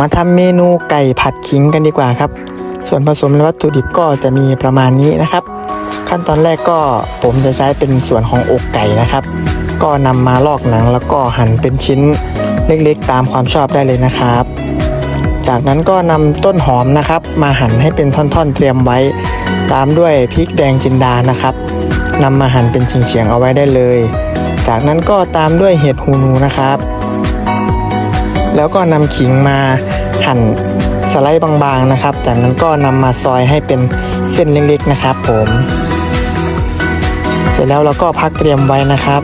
มาทำเมนูไก่ผัดขิงกันดีกว่าครับ ส่วนผสมและวัตถุดิบก็จะมีประมาณนี้นะครับ ขั้นตอนแรกก็ผมจะใช้เป็นส่วนของอกไก่นะครับ ก็นำมาลอกหนังแล้วก็หั่นเป็นชิ้นเล็กๆ ตามความชอบได้เลยนะครับ จากนั้นก็นำต้นหอมนะครับ มาหั่นให้เป็นท่อนๆเตรียมไว้ ตามด้วยพริกแดงจินดานะครับนำมาหั่นเป็นเฉียงๆเอาไว้ได้เลย จากนั้นก็ตามด้วยเห็ดหูหนูนะครับ แล้วก็นำขิงมาหั่นสไลด์บางๆนะครับ จากนั้นก็นำมาซอยให้เป็นเส้นเล็กๆนะครับ ผม เสร็จแล้วเราก็พักเตรียมไว้นะครับ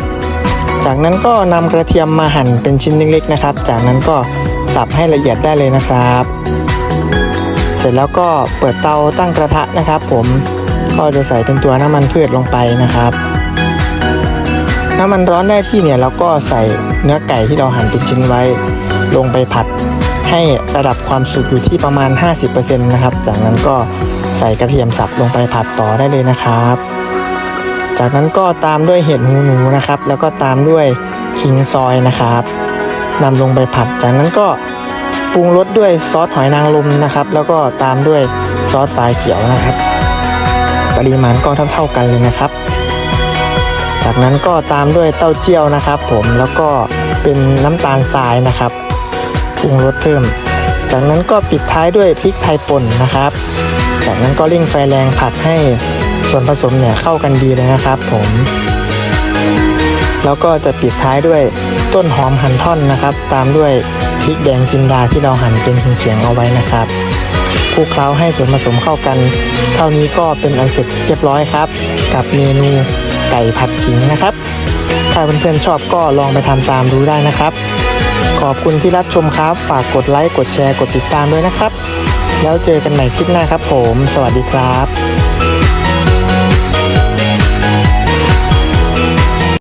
จากนั้นก็นำกระเทียมมาหั่นเป็นชิ้นเล็กๆนะครับ จากนั้นก็สับให้ละเอียดได้เลยนะครับ เสร็จแล้วก็เปิดเตาตั้งกระทะนะครับ ผมก็จะใส่เป็นตัวน้ำมันพืชลงไปนะครับ น้ำมันร้อนได้ที่เนี่ยเราก็ใส่เนื้อไก่ที่เราหั่นเป็นชิ้นไว้ ลงไปผัดให้ระดับความสุกอยู่ที่ประมาณ 50%นะครับ จากนั้นก็ใส่กระเทียมสับลงไปผัดต่อได้เลยนะครับ จากนั้นก็ตามด้วยเห็ดหูหนูนะครับ แล้วก็ตามด้วยขิงซอยนะครับนำลงไปผัด จากนั้นก็ปรุงรสด้วยซอสหอยนางรมนะครับ แล้วก็ตามด้วยซอสฝาเขียวนะครับ ปริมาณก็เท่าๆกันเลยนะครับ จากนั้นก็ตามด้วยเต้าเจี้ยวนะครับ ผมแล้วก็เป็นน้ำตาลทรายนะครับ ปรุงรสเพิ่ม จากนั้นก็ปิดท้ายด้วยพริกไทยป่นนะครับ จากนั้นก็เร่งไฟแรงผัดให้ส่วนผสมเนี่ยเข้ากันดีเลยนะครับ ผม แล้วก็จะปิดท้ายด้วยต้นหอมหั่นท่อนนะครับ ตามด้วยพริกแดงจินดาที่เราหั่นเป็นเฉียงเอาไว้นะครับคลุกเคล้าให้ส่วนผสมเข้ากัน เท่านี้ก็เป็นอันเสร็จเรียบร้อยครับ กับเมนูไก่ผัดขิงนะครับ ถ้าเพื่อนๆชอบก็ลองไปทำตามดูได้นะครับ ขอบคุณที่รับชมครับ ฝากกดไลค์ กดแชร์ กดติดตามด้วยนะครับ แล้วเจอกันใหม่คลิปหน้าครับผม สวัสดีครับ